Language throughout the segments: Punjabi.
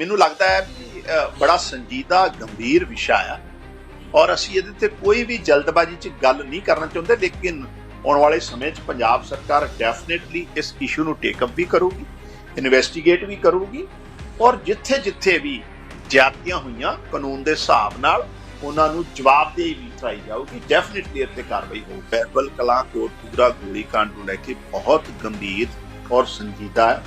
ਮੈਨੂੰ ਲੱਗਦਾ ਹੈ ਕਿ ਬੜਾ ਸੰਜੀਦਾ, ਗੰਭੀਰ ਵਿਸ਼ਾ ਆ। ਔਰ ਅਸੀਂ ਇਹਦੇ ਤੇ ਕੋਈ ਵੀ ਜਲਦਬਾਜ਼ੀ 'ਚ ਗੱਲ ਨਹੀਂ ਕਰਨਾ ਚਾਹੁੰਦੇ, ਲੇਕਿਨ ਆਉਣ ਵਾਲੇ ਸਮੇਂ 'ਚ ਪੰਜਾਬ ਸਰਕਾਰ ਡੈਫੀਨਿਟਲੀ ਇਸ ਇਸ਼ੂ ਨੂੰ ਟੇਕ ਅਪ ਵੀ ਕਰੂਗੀ ਇਨਵੈਸਟੀਗੇਟ ਵੀ ਕਰੂਗੀ ਔਰ ਜਿੱਥੇ-ਜਿੱਥੇ ਵੀ ਜ਼ਿਆਦਤੀਆਂ ਹੋਈਆਂ, ਕਾਨੂੰਨ ਦੇ ਹਿਸਾਬ ਨਾਲ ਉਹਨਾਂ ਨੂੰ ਜਵਾਬਦੇਹੀ ਵੀ ਕਰਾਈ ਜਾਊਗੀ। ਡੈਫੀਨਿਟਲੀ ਇੱਥੇ ਕਾਰਵਾਈ ਹੋਊਗੀ ਬਹਿਬਲ ਕਲਾ ਕੋਟਪੂਰਾ ਗੋਲੀकांड ਨੂੰ ਲੈ ਕੇ ਬਹੁਤ ਗੰਭੀਰ ਔਰ ਸੰਜੀਦਾ ਹੈ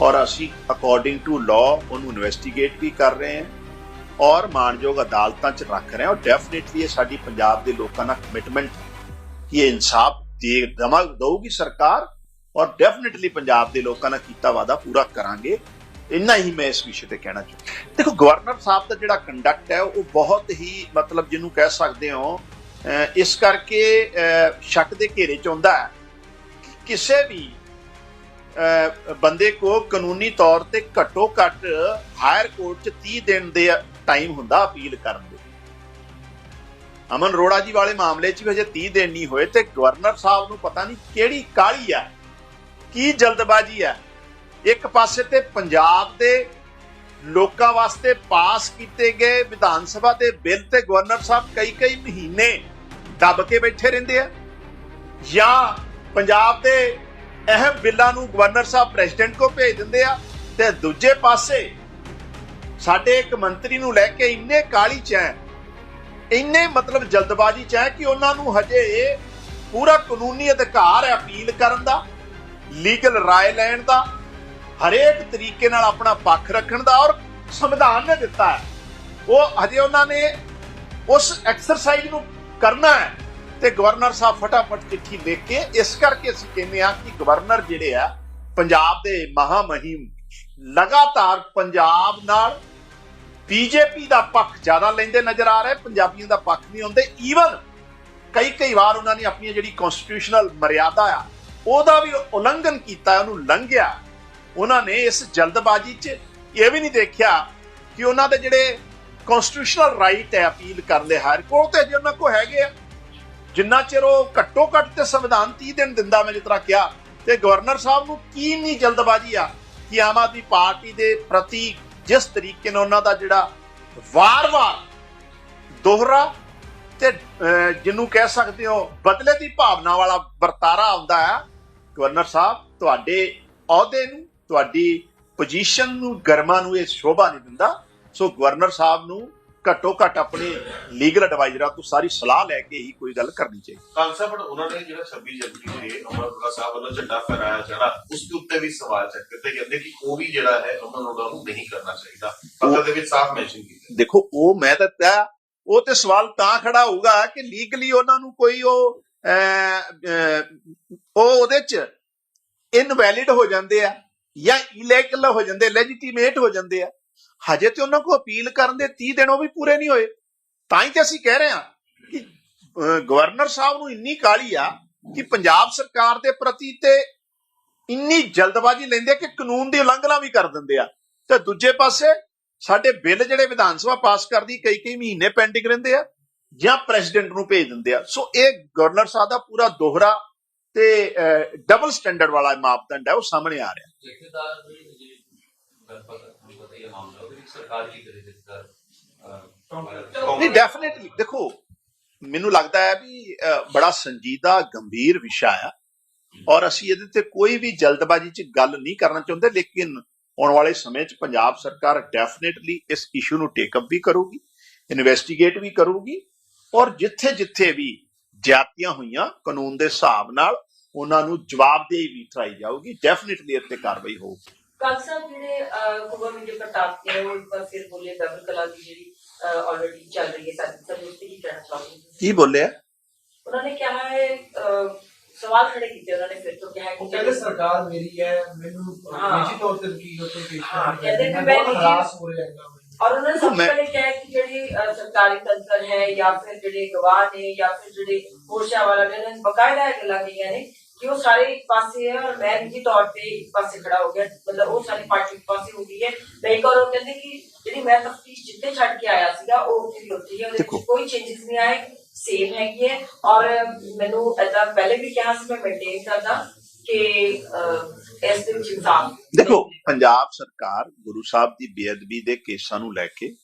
ਔਰ ਅਸੀਂ ਅਕੋਰਡਿੰਗ ਟੂ ਲਾਅ ਉਹਨੂੰ ਇਨਵੈਸਟੀਗੇਟ ਵੀ ਕਰ ਰਹੇ ਹਾਂ ਔਰ ਮਾਨਯੋਗ ਅਦਾਲਤਾਂ 'ਚ ਰੱਖ ਰਹੇ ਹਾਂ ਔਰ ਡੈਫੀਨਿਟਲੀ ਇਹ ਸਾਡੀ ਪੰਜਾਬ ਦੇ ਲੋਕਾਂ ਦਾ ਕਮਿਟਮੈਂਟ ਕਿ ਇਹ ਇਨਸਾਫ ਦੇ ਦਮਾ ਦਊਗੀ ਸਰਕਾਰ ਔਰ ਡੈਫੀਨਿਟਲੀ ਪੰਜਾਬ ਦੇ ਲੋਕਾਂ ਨਾਲ ਕੀਤਾ ਵਾਦਾ ਪੂਰਾ ਕਰਾਂਗੇ। ਇੰਨਾ ਹੀ ਮੈਂ ਇਸ ਵਿਸ਼ੇ ਤੇ ਕਹਿਣਾ ਚਾਹੁੰਦਾ। ਦੇਖੋ, ਗਵਰਨਰ ਸਾਹਿਬ ਦਾ ਜਿਹੜਾ ਕੰਡਕਟ ਹੈ, ਉਹ ਬਹੁਤ ਹੀ ਮਤਲਬ ਜਿਹਨੂੰ ਕਹਿ ਸਕਦੇ ਹੋ ਇਸ ਕਰਕੇ ਸ਼ੱਕ ਦੇ ਘੇਰੇ ਚ ਆਉਂਦਾ ਹੈ ਕਿਸੇ ਵੀ ਬੰਦੇ ਕੋ ਕਾਨੂੰਨੀ ਤੌਰ ਤੇ ਘੱਟੋ ਘੱਟ ਹਾਇਰ ਕੋਰਟ ਚ 30 ਦਿਨ ਦੇ ਟਾਈਮ ਹੁੰਦਾ ਅਪੀਲ ਕਰਨ ਦੇ। ਅਮਨ ਰੋੜਾ ਜੀ ਵਾਲੇ ਮਾਮਲੇ 'ਚ ਵੀ ਹਜੇ 30 ਦਿਨ ਨਹੀਂ ਹੋਏ ਤੇ ਗਵਰਨਰ ਸਾਹਿਬ ਨੂੰ ਪਤਾ ਨਹੀਂ ਕਿਹੜੀ ਕਾਹਲੀ ਆ, ਕੀ ਜਲਦਬਾਜ਼ੀ ਆ। ਇੱਕ ਪਾਸੇ ਤੇ ਪੰਜਾਬ ਦੇ ਲੋਕਾਂ ਵਾਸਤੇ ਪਾਸ ਕੀਤੇ ਗਏ ਵਿਧਾਨ ਸਭਾ ਦੇ ਬਿੱਲ ਤੇ ਗਵਰਨਰ ਸਾਹਿਬ ਕਈ ਕਈ ਮਹੀਨੇ ਦੱਬ ਕੇ ਬੈਠੇ ਰਹਿੰਦੇ ਆ। ਜਾਂ ਪੰਜਾਬ ਦੇ ਅਹਿਮ ਬਿੱਲਾਂ ਨੂੰ ਗਵਰਨਰ ਸਾਹਿਬ ਪ੍ਰੈਜ਼ੀਡੈਂਟ ਕੋ ਭੇਜ ਦਿੰਦੇ ਆ ਤੇ ਦੂਜੇ ਪਾਸੇ ਸਾਡੇ ਇੱਕ ਮੰਤਰੀ ਨੂੰ ਲੈ ਕੇ ਇੰਨੇ ਕਾਲੀ ਚ ਹੈ ਇੰਨੇ ਮਤਲਬ ਜਲਦਬਾਜ਼ੀ ਚ ਹੈ ਕਿ ਉਹਨਾਂ ਨੂੰ ਹਜੇ ਪੂਰਾ ਕਾਨੂੰਨੀ ਅਧਿਕਾਰ ਹੈ ਅਪੀਲ ਕਰਨ ਦਾ, ਲੀਗਲ ਰਾਏ ਲੈਣ ਦਾ, ਹਰੇਕ ਤਰੀਕੇ ਨਾਲ ਆਪਣਾ ਪੱਖ ਰੱਖਣ ਦਾ ਔਰ ਸੰਵਿਧਾਨ ਨੇ ਦਿੱਤਾ ਹੈ। ਉਹ ਹਜੇ ਉਹਨਾਂ ਨੇ ਉਸ ਐਕਸਰਸਾਈਜ਼ ਨੂੰ ਕਰਨਾ ਹੈ। ਤੇ ਗਵਰਨਰ ਸਾਹਿਬ ਫਟਾਫਟ ਚਿੱਠੀ ਲਿਖ ਕੇ ਇਸ ਕਰਕੇ ਅਸੀਂ ਕਹਿੰਦੇ ਆ ਕਿ ਗਵਰਨਰ ਜਿਹੜੇ ਆ, ਪੰਜਾਬ ਦੇ ਮਹਾਮਹਿਮ ਲਗਾਤਾਰ ਪੰਜਾਬ ਨਾਲ ਬੀਜੇਪੀ ਦਾ ਪੱਖ ਜ਼ਿਆਦਾ ਲੈਂਦੇ ਨਜ਼ਰ ਆ ਰਹੇ, ਪੰਜਾਬੀਆਂ ਦਾ ਪੱਖ ਨਹੀਂ ਹੁੰਦੇ। ਈਵਨ ਕਈ ਕਈ ਵਾਰ ਉਹਨਾਂ ਨੇ ਆਪਣੀ ਜਿਹੜੀ ਕਨਸਟੀਟਿਊਸ਼ਨਲ ਮਰਿਆਦਾ ਆ, ਉਹਦਾ ਵੀ ਉਲੰਘਣ ਕੀਤਾ, ਉਹਨੂੰ ਲੰਘਿਆ। ਉਹਨਾਂ ਨੇ ਇਸ ਜਲਦਬਾਜ਼ੀ 'ਚ ਇਹ ਵੀ ਨਹੀਂ ਦੇਖਿਆ ਕਿ ਉਹਨਾਂ ਦੇ ਜਿਹੜੇ ਕਨਸਟੀਟਿਊਸ਼ਨਲ ਰਾਈਟ ਹੈ ਅਪੀਲ ਕਰਨ ਦੇ ਹਾਇਰ ਕੋਲ ਤੇ ਜੇ ਉਹਨਾਂ ਕੋ ਹੈਗੇ ਆ ਜਿੰਨਾ ਚਿਰ ਉਹ ਘੱਟੋ ਘੱਟ ਤੇ ਸੰਵਿਧਾਨ 30 ਦਿਨ ਦਿੰਦਾ, ਮੈਂ ਜਿਸ ਤਰ੍ਹਾਂ ਕਿਹਾ, ਤੇ ਗਵਰਨਰ ਸਾਹਿਬ ਨੂੰ ਕੀ ਨਹੀਂ ਜਲਦਬਾਜ਼ੀ ਆ ਕਿ ਆਮ ਆਦਮੀ ਪਾਰਟੀ ਦੇ ਪ੍ਰਤੀ ਜਿਸ ਤਰੀਕੇ ਨਾਲ ਉਹਨਾਂ ਦਾ ਜਿਹੜਾ ਵਾਰ-ਵਾਰ ਦੋਹਰਾ ਤੇ ਜਿਹਨੂੰ ਕਹਿ ਸਕਦੇ ਹੋ ਬਦਲੇ ਦੀ ਭਾਵਨਾ ਵਾਲਾ ਵਰਤਾਰਾ ਆਉਂਦਾ ਹੈ ਗਵਰਨਰ ਸਾਹਿਬ, ਤੁਹਾਡੇ ਅਹੁਦੇ ਨੂੰ, ਤੁਹਾਡੀ ਪੋਜੀਸ਼ਨ ਨੂੰ, ਗਰਮਾ ਨੂੰ ਇਹ ਸ਼ੋਭਾ ਨਹੀਂ ਦਿੰਦਾ। ਸੋ ਗਵਰਨਰ ਸਾਹਿਬ ਨੂੰ ਘੱਟੋ ਘੱਟ ਆਪਣੇ ਲੀਗਲ ਐਡਵਾਈਜ਼ਰਾਂ ਤੋਂ ਸਾਰੀ ਸਲਾਹ ਲੈ ਕੇ ਹੀ ਕੋਈ ਗੱਲ ਕਰਨੀ ਚਾਹੀਦੀ। ਪਰ ਉਹਨਾਂ ਨੇ ਜਿਹੜਾ 26 ਜਨਵਰੀ ਤੇ ਅਮਰਪੁਰਾ ਸਾਹਿਬ ਵੱਲੋਂ ਝੰਡਾ ਫਹਿਰਾਇਆ ਜਾਣਾ ਉਸ ਦੇ ਉੱਤੇ ਵੀ ਸਵਾਲ ਚੱਕਦੇ ਤੇ ਕਹਿੰਦੇ ਕਿ ਉਹ ਵੀ ਜਿਹੜਾ ਹੈ ਅਮਨ ਉਹਨਾਂ ਨੂੰ ਨਹੀਂ ਕਰਨਾ ਚਾਹੀਦਾ। ਪੱਤਰ ਦੇ ਵਿੱਚ ਸਾਫ਼ ਮੈਂਸ਼ਨ ਕੀਤਾ ਦੇਖੋ ਉਹ ਮੈਂ ਤਾਂ ਤੈਅ ਉਹ ਤੇ ਸਵਾਲ ਤਾਂ ਖੜਾ ਹੋਊਗਾ ਕਿ ਲੀਗਲੀ ਉਹਨਾਂ ਨੂੰ ਕੋਈ ਉਹ ਉਹ ਉਹਦੇ ਚ ਇਨਵੈਲਿਡ ਹੋ ਜਾਂਦੇ ਆ ਜਾਂ ਇਲੈਗਲ ਹੋ ਜਾਂਦੇ ਲੈਜੀਟੀਮੇਟ ਹੋ ਜਾਂਦੇ ਆ। ਹਜੇ ਤੇ ਉਹਨਾਂ ਕੋ ਅਪੀਲ ਕਰਨ ਦੇ 30 ਦਿਨ ਉਹ ਵੀ ਪੂਰੇ ਨਹੀਂ ਹੋਏ। ਤਾਂ ਹੀ ਤੇ ਅਸੀਂ ਕਹਿ ਰਹੇ ਹਾਂ ਕਿ ਗਵਰਨਰ ਸਾਹਿਬ ਨੂੰ ਇੰਨੀ ਕਾਲੀ ਆ ਕਿ ਪੰਜਾਬ ਸਰਕਾਰ ਦੇ ਪ੍ਰਤੀ ਤੇ ਇੰਨੀ ਜਲਦਬਾਜ਼ੀ ਲੈਂਦੇ ਆ ਕਿ ਕਾਨੂੰਨ ਦੀ ਉਲੰਘਣਾ ਵੀ ਕਰ ਦਿੰਦੇ ਆ। ਤੇ ਦੂਜੇ ਪਾਸੇ ਸਾਡੇ ਬਿੱਲ ਜਿਹੜੇ ਵਿਧਾਨ ਸਭਾ ਪਾਸ ਕਰਦੀ ਕਈ ਕਈ ਮਹੀਨੇ ਪੈਂਡਿੰਗ ਰਹਿੰਦੇ ਆ ਜਾਂ ਪ੍ਰੈਜ਼ੀਡੈਂਟ ਨੂੰ ਭੇਜ ਦਿੰਦੇ ਆ। ਸੋ ਇਹ ਗਵਰਨਰ ਸਾਹਿਬ ਦਾ ਪੂਰਾ ਦੋਹਰਾ ਤੇ ਡਬਲ ਸਟੈਂਡਰਡ ਵਾਲਾ ਮਾਪਦੰਡ ਹੈ, ਉਹ ਸਾਹਮਣੇ ਆ ਰਿਹਾ। ਨਹੀਂ ਡੈਫੀਨਿਟਲੀ ਦੇਖੋ, ਮੈਨੂੰ ਲੱਗਦਾ ਹੈ ਵੀ ਬੜਾ ਸੰਜੀਦਾ, ਗੰਭੀਰ ਵਿਸ਼ਾ ਆ ਔਰ ਅਸੀਂ ਇਹਦੇ ਤੇ ਕੋਈ ਵੀ ਜਲਦਬਾਜ਼ੀ 'ਚ ਗੱਲ ਨਹੀਂ ਕਰਨਾ ਚਾਹੁੰਦੇ, ਲੇਕਿਨ ਆਉਣ ਵਾਲੇ ਸਮੇਂ 'ਚ ਪੰਜਾਬ ਸਰਕਾਰ ਡੈਫੀਨਿਟਲੀ ਇਸ ਇਸ਼ੂ ਨੂੰ ਟੇਕ ਅਪ ਵੀ ਕਰੂਗੀ ਇਨਵੈਸਟੀਗੇਟ ਵੀ ਕਰੂਗੀ ਔਰ ਜਿੱਥੇ-ਜਿੱਥੇ ਵੀ ਜਾਤੀਆਂ ਹੋਈਆਂ, ਕਾਨੂੰਨ ਦੇ ਹਿਸਾਬ ਨਾਲ ਉਹਨਾਂ ਨੂੰ ਜਵਾਬਦੇਹੀ ਵੀ ਕਰਾਈ ਜਾਊਗੀ ਡੈਫੀਨਿਟਲੀ ਇੱਥੇ ਕਾਰਵਾਈ ਹੋਊਗੀ। ਕੱਲ ਸਾਹਿਬ ਜਿਹੜੇ ਖਬਰ ਵਿੱਚ ਪ੍ਰਤਾਪ ਕੇ ਉਹ ਇੱਕ ਵਾਰ ਫਿਰ ਬੋਲੇ ਡਬਲ ਕਲਾ ਦੀ ਜਿਹੜੀ ਆਲਰੇਡੀ ਚੱਲ ਰਹੀ ਹੈ ਸਾਡੀ ਸਰ ਉਸ ਤੇ ਕੀ ਕਹਿਣਾ ਚਾਹੁੰਦੇ ਹੋ? ਕੀ ਬੋਲਿਆ ਉਹਨਾਂ ਨੇ ਕਿਹਾ ਹੈ ਸਵਾਲ ਖੜੇ ਕੀਤੇ ਉਹਨਾਂ ਨੇ ਫਿਰ ਤੋਂ ਕਿਹਾ ਹੈ ਉਹ ਕਿ ਕਹਿੰਦੇ ਸਰਕਾਰ ਮੇਰੀ ਹੈ ਮੈਨੂੰ ਹਾਂ। ਨਿੱਜੀ ਤੌਰ ਤੇ ਕੀ ਉੱਤੇ ਪੇਸ਼ ਹਾਂ, ਕਰਨੀ ਕਹਿੰਦੇ ਕਿ ਹੈ ਮੈਂ ਨਿੱਜੀ- ਹੋ ਰਿਹਾ ਮੈਂ ਔਰ ਉਹਨਾਂ ਨੇ ਸਭ ਪਹਿਲੇ ਕਿਹਾ ਕਿ ਜਿਹੜੀ ਸਰਕਾਰੀ ਤੰਤਰ ਹੈ ਜਾਂ ਫਿਰ ਜਿਹੜੇ ਗਵਾਹ ਨੇ ਜਾਂ ਫਿਰ ਜਿਹੜੇ ਹੋਸ਼ਾ ਵਾਲਾ ਨੇ ਉਹਨਾਂ ਨੇ ਬਕਾਇਦਾ ਇਹ ਗੱਲਾਂ ਕਹੀਆਂ ਨੇ ਕਿ ਉਹ ਸਾਰੇ ਇੱਕ ਪਾਸੇ ਹੈ ਔਰ ਮੈਂ ਨਿੱਜੀ ਤੌਰ ਤੇ ਇੱਕ ਪਾਸੇ ਖੜਾ ਹੋ ਗਿਆ। ਮਤਲਬ ਉਹ ਸਾਰੀ ਪਾਰਟੀ ਇੱਕ ਪਾਸੇ ਹੋ ਗਈ ਹੈ। ਔਰ ਉਹ ਕਹਿੰਦੇ ਕਿ ਜਿਹੜੀ ਮੈਂ ਤਫਤੀਸ਼ ਜਿੱਥੇ ਛੱਡ ਕੇ ਆਇਆ ਸੀਗਾ ਉਹ ਉੱਥੇ ਹੀ ਉੱਥੇ ਹੀ ਉਹਦੇ। ਵਿੱਚ ਕੋਈ ਚੇਂਜਸ ਨਹੀਂ ਆਏ ਸੇਮ ਹੈਗੀ ਹੈ। ਔਰ ਮੈਨੂੰ ਐਦਾਂ ਪਹਿਲੇ ਵੀ ਕਿਹਾ ਸੀ ਮੈਂ ਮੇਨਟੇਨ ਕਰਦਾ ਕਿ ਇਸ ਦੇ ਵਿੱਚ ਇਨਸਾਫ ਦੇਖੋ ਪੰਜਾਬ ਸਰਕਾਰ ਗੁਰੂ ਸਾਹਿਬ ਦੀ ਬੇਅਦਬੀ ਦੇ ਕੇਸਾਂ ਨੂੰ ਲੈ ਕੇ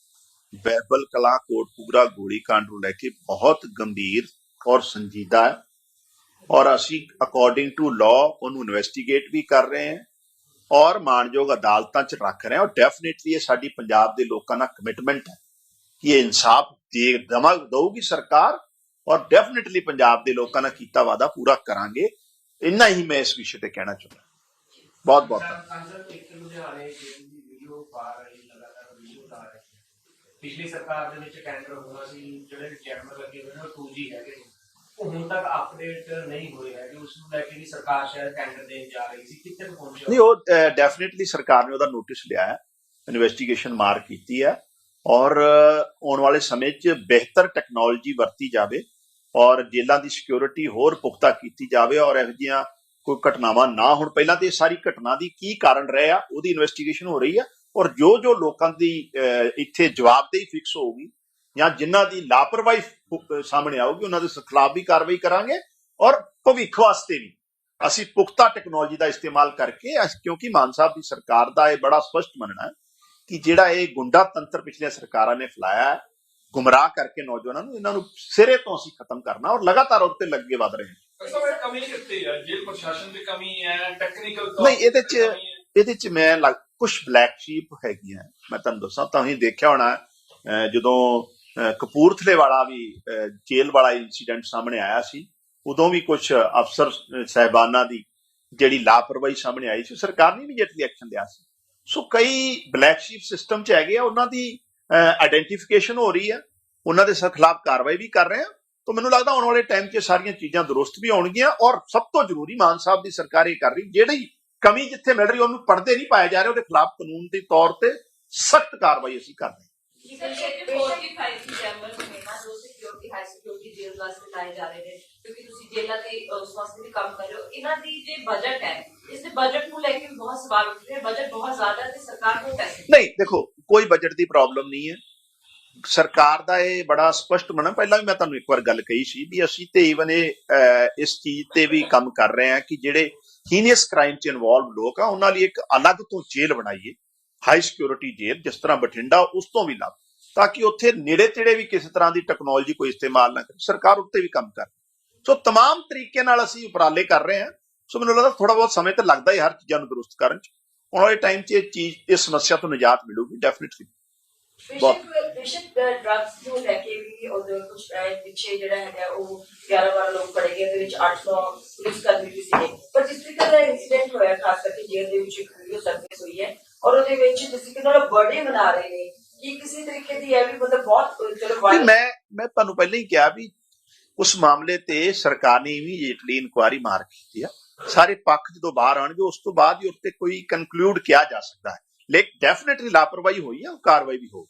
ਬੈਬਲ ਕਲਾ ਕੋਟਪੂਰਾ ਗੋਲੀकांड ਨੂੰ ਲੈ ਕੇ ਬਹੁਤ ਗੰਭੀਰ ਔਰ ਸੰਜੀਦਾ ਹੈ। ਔਰ ਅਸੀਂ ਅਕੋਰਡਿੰਗ ਟੂ ਲਾਅ ਉਹਨੂੰ ਇਨਵੈਸਟੀਗੇਟ ਵੀ ਕਰ ਰਹੇ ਹਾਂ ਔਰ ਮਾਨਯੋਗ ਅਦਾਲਤਾਂ 'ਚ ਰੱਖ ਰਹੇ ਹਾਂ। ਔਰ ਡੈਫੀਨਿਟਲੀ ਇਹ ਸਾਡੀ ਪੰਜਾਬ ਦੇ ਲੋਕਾਂ ਦਾ ਕਮਿਟਮੈਂਟ ਹੈ ਕਿ ਇਹ ਇਨਸਾਫ ਦੇ ਦਮਾ ਦਊਗੀ ਸਰਕਾਰ ਔਰ ਡੈਫੀਨਿਟਲੀ ਪੰਜਾਬ ਦੇ ਲੋਕਾਂ ਨਾਲ ਕੀਤਾ ਵਾਦਾ ਪੂਰਾ ਕਰਾਂਗੇ। ਇੰਨਾ ਹੀ ਮੈਂ ਇਸ ਵਿਸ਼ੇ ਤੇ ਕਹਿਣਾ ਚਾਹੁੰਦਾ। ਬਹੁਤ ਬਹੁਤ ਧੰਨਵਾਦ। ਪਿਛਲੀ ਸਰਕਾਰ ਦੇ ਵਿੱਚ ਟੈਂਡਰ ਹੋਣਾ ਸੀ, ਜਿਹੜੇ ਜੈਮਰ ਲੱਗੇ ਹੋਏ ਨੇ, ਉਹ 2G ਹੈਗੇ ਉਹ ਹੁਣ ਤੱਕ ਅਪਡੇਟ ਨਹੀਂ ਹੋਏ ਹੈਗੇ। ਉਸ ਨੂੰ ਲੈ ਕੇ ਵੀ ਸਰਕਾਰ ਸ਼ਾਇਦ ਟੈਂਡਰ ਦੇਣ ਜਾ ਰਹੀ ਸੀ। ਕਿੱਥੇ ਕੁ ਪਹੁੰਚਿਆ? ਨਹੀਂ, ਉਹ ਡੈਫੀਨਿਟਲੀ ਸਰਕਾਰ ਨੇ ਉਹਦਾ ਨੋਟਿਸ ਲਿਆ ਹੈ। ਇਨਵੈਸਟੀਗੇਸ਼ਨ ਮਾਰ ਕੀਤੀ ਹੈ। ਔਰ ਆਉਣ ਵਾਲੇ ਸਮੇਂ 'ਚ ਬਿਹਤਰ ਟੈਕਨੋਲੋਜੀ ਵਰਤੀ ਜਾਵੇ ਔਰ ਜੇਲਾਂ ਦੀ ਸਿਕਿਉਰਿਟੀ ਹੋਰ ਪੁਖਤਾ ਕੀਤੀ ਜਾਵੇ ਔਰ ਇਹੋ ਜਿਹੀਆਂ ਕੋਈ ਘਟਨਾਵਾਂ ਨਾ ਹੁਣ। ਪਹਿਲਾਂ ਤੇ ਇਹ ਸਾਰੀ ਘਟਨਾ ਦੀ ਕੀ ਕਾਰਨ ਰਹੇ ਆ, ਉਹਦੀ ਇਨਵੈਸਟੀਗੇਸ਼ਨ ਹੋ ਰਹੀ ਆ। ਔਰ ਜੋ ਜੋ ਲੋਕਾਂ ਦੀ ਇੱਥੇ ਜਵਾਬਦੇਹੀ ਫਿਕਸ ਹੋਊਗੀ ਜਾਂ ਜਿਨ੍ਹਾਂ ਦੀ ਲਾਪਰਵਾਹੀ ਸਾਹਮਣੇ ਆਊਗੀ ਉਹਨਾਂ ਦੇ ਖਿਲਾਫ ਵੀ ਕਾਰਵਾਈ ਕਰਾਂਗੇ ਔਰ ਭਵਿੱਖ ਵਾਸਤੇ ਵੀ। ਅਸੀਂ ਪੁਖਤਾ ਟੈਕਨੋਲੋਜੀ ਦਾ ਇਸਤੇਮਾਲ ਕਰਕੇ ਅਸ- ਕਿਉਂਕਿ ਮਾਨ ਸਾਹਿਬ ਦੀ ਸਰਕਾਰ ਦਾ ਇਹ ਬੜਾ ਸਪਸ਼ਟ ਮੰਨਣਾ ਹੈ ਕਿ ਜਿਹੜਾ ਇਹ ਗੁੰਡਾ ਤੰਤਰ ਪਿਛਲੇ ਸਰਕਾਰਾਂ ਨੇ ਫੈਲਾਇਆ ਹੈ ਗੁੰਮਰਾਹ ਕਰਕੇ ਨੌਜਵਾਨਾਂ ਨੂੰ ਇਹਨਾਂ ਨੂੰ ਸਿਰੇ ਤੋਂ ਅਸੀਂ ਖਤਮ ਕਰਨਾ ਔਰ ਲਗਾਤਾਰ ਉੱਤੇ ਲੱਗੇ ਵਧ ਰਹੇ ਹਾਂ। ਕਮੀ ਕਿੱਥੇ ਹੈ ਜੇਲ੍ਹ ਪ੍ਰਸ਼ਾਸਨ ਦੀ ਕਮੀ ਹੈ ਟੈਕਨੀਕਲ ਨਹੀਂ, ਇਹਦੇ 'ਚ- ਇਹਦੇ ਚ ਮੈਂ ਕੁਝ ਬਲੈਕ ਸ਼ੀਪ ਹੈਗੀਆਂ। ਮੈਂ ਤੁਹਾਨੂੰ ਦੱਸਾਂ ਤੁਸੀਂ ਦੇਖਿਆ ਹੋਣਾ ਜਦੋਂ ਕਪੂਰਥਲੇ ਵਾਲਾ ਵੀ ਜੇਲ੍ਹ ਵਾਲਾ ਇਨਸੀਡੈਂਟ ਸਾਹਮਣੇ ਆਇਆ ਸੀ। ਉਦੋਂ ਵੀ ਕੁਝ ਅਫਸਰ ਅਹ, ਸਾਹਿਬਾਨਾਂ ਦੀ ਜਿਹੜੀ ਲਾਪਰਵਾਹੀ ਸਾਹਮਣੇ ਆਈ ਸੀ ਸਰਕਾਰ ਨੇ ਇਮੀਡੀਏਟਲੀ ਐਕਸ਼ਨ ਲਿਆ ਸੀ। ਸੋ ਕਈ ਬਲੈਕ ਸ਼ੀਪ ਸਿਸਟਮ ਚ ਹੈਗੇ ਆ ਉਹਨਾਂ ਦੀ ਆਇਡੈਂਟੀਫਿਕੇਸ਼ਨ ਹੋ ਰਹੀ ਹੈ ਉਹਨਾਂ ਦੇ ਖਿਲਾਫ ਕਾਰਵਾਈ ਵੀ ਕਰ ਰਹੇ ਆ। ਤਾਂ ਮੈਨੂੰ ਲੱਗਦਾ ਆਉਣ ਵਾਲੇ ਟਾਈਮ 'ਚ ਇਹ ਸਾਰੀਆਂ ਚੀਜ਼ਾਂ ਦਰੁਸਤ ਵੀ ਹੋਣਗੀਆਂ ਔਰ ਸਭ ਤੋਂ ਜ਼ਰੂਰੀ ਮਾਨ ਸਾਹਿਬ ਦੀ ਸਰਕਾਰ ਇਹ ਕਰ ਰਹੀ ਜਿਹੜੀ ਕਮੀ ਜਿੱਥੇ ਮਿਲ ਰਹੀ ਉਹਨੂੰ ਪੜਦੇ ਨਹੀਂ ਪਾਇਆ ਜਾ ਰਿਹਾ ਉਹਦੇ ਖਿਲਾਫ ਕਾਨੂੰਨ ਦੇ ਤੌਰ ਤੇ ਸਖਤ ਕਾਰਵਾਈ ਅਸੀਂ ਕਰ ਰਹੇ ਨਹੀਂ ਦੇਖੋ ਕੋਈ ਬਜਟ ਦੀ ਪ੍ਰੋਬਲਮ ਨਹੀਂ ਹੈ। ਸਰਕਾਰ ਦਾ ਇਹ ਬੜਾ ਸਪਸ਼ਟ ਮੰਨਣਾ ਪਹਿਲਾਂ ਵੀ ਮੈਂ ਤੁਹਾਨੂੰ ਇੱਕ ਵਾਰ ਗੱਲ ਕਹੀ ਸੀ ਵੀ ਅਸੀਂ ਤੇ ਈਵਨ ਇਹ ਇਸ ਚੀਜ਼ ਤੇ ਵੀ ਕੰਮ ਕਰ ਰਹੇ ਹਾਂ ਕਿ ਜਿਹੜੇ ਹੀਨੀਅਸ ਕ੍ਰਾਈਮ 'ਚ ਇਨਵੋਲਵ ਲੋਕ ਆ ਉਹਨਾਂ ਲਈ ਇੱਕ ਅਲੱਗ ਤੋਂ ਜੇਲ੍ਹ ਬਣਾਈਏ। ਹਾਈ ਸਿਕਿਉਰਿਟੀ ਜੇਲ੍ਹ ਜਿਸ ਤਰ੍ਹਾਂ ਬਠਿੰਡਾ ਉਸ ਤੋਂ ਵੀ ਲੱਗ ਤਾਂ ਕਿ ਉੱਥੇ ਨੇੜੇ ਤੇੜੇ ਵੀ ਕਿਸੇ ਤਰ੍ਹਾਂ ਦੀ ਟੈਕਨੋਲੋਜੀ ਕੋਈ ਇਸਤੇਮਾਲ ਨਾ ਕਰੇ ਸਰਕਾਰ ਉੱਤੇ ਵੀ ਕੰਮ ਕਰ ਸੋ तमाम ਤਰੀਕੇ ਨਾਲ ਅਸੀਂ ਉਪਰਾਲੇ ਕਰ ਰਹੇ ਹਾਂ ਸੋ ਮੈਨੂੰ ਲੱਗਦਾ ਥੋੜਾ ਬਹੁਤ ਸਮੇਂ ਤੇ ਲੱਗਦਾ ਹੀ ਹਰ ਚੀਜ਼ਾਂ ਨੂੰ ਦਰੁਸਤ ਕਰਨ 'ਚ ਆਉਣ ਵਾਲੇ ਟਾਈਮ 'ਚ ਇਹ ਚੀਜ਼ ਇਸ ਸਮੱਸਿਆ ਤੋਂ ਨਿਜਾਤ ਮਿਲੂਗੀ ਡੈਫੀਨਿਟਲੀ ਬਹੁਤ। ਬੇਸ਼ੱਕ ਬੇਸ਼ੱਕ ਡਰੱਗਸ ਨੂੰ ਲੈ ਕੇ ਵੀ ਉਹਦੇ ਕੁਝ ਪਿੱਛੇ ਜਿਹੜਾ ਹੈਗਾ ਉਹ 11 12 ਲੋਕ ਫੜੇ ਗਏ ਦੇ ਵਿੱਚ 8 9 ਪੁਲਿਸ ਕਰਮੀ ਵੀ ਸੀਗੇ ਪਰ ਜਿਸ ਤਰੀਕੇ ਦਾ ਇਨਸੀਡੈਂਟ ਹੋਇਆ ਖਾਸ ਕਰਕੇ ਜੇਲ੍ਹ ਦੇ ਵਿੱਚ ਇੱਕ ਵੀਡੀਓ ਸਰਫੇਸ ਹੋਈ ਹੈ ਔਰ ਉਹਦੇ ਵਿੱਚ ਤਰੀਕੇ ਨਾਲ ਬਰਥਡੇ ਮਨਾ ਰਹੇ ਨੇ? ਕਿ ਕਿਸੇ ਤਰੀਕੇ ਦੀ ਵੀ ਮਤਲਬ ਬਹੁਤ ਚਲੋ ਮੈਂ ਮੈਂ ਤੁਹਾਨੂੰ ਪਹਿਲਾਂ ਹੀ ਕਿਹਾ ਵੀ ਉਸ ਮਾਮਲੇ ਤੇ ਸਰਕਾਰ ਨੇ ਇਮੀਡੀਏਟਲੀ ਇਨਕੁਆਰੀ ਮਾਰ ਕੀਤੀ ਆ। ਸਾਰੇ ਪੱਖ ਜਦੋਂ ਬਾਹਰ ਆਣਗੇ ਉਸ ਤੋਂ ਬਾਅਦ ਹੀ ਉੱਤੇ ਕੋਈ ਕਨਕਲੂਡ ਕਿਹਾ ਜਾ ਸਕਦਾ ਹੈ। ਲੇਕਿਨ ਡੈਫੀਨਿਟਲੀ ਲਾਪਰਵਾਹੀ ਹੋਈ ਆ ਉਹ ਕਾਰਵਾਈ ਵੀ ਹੋਊ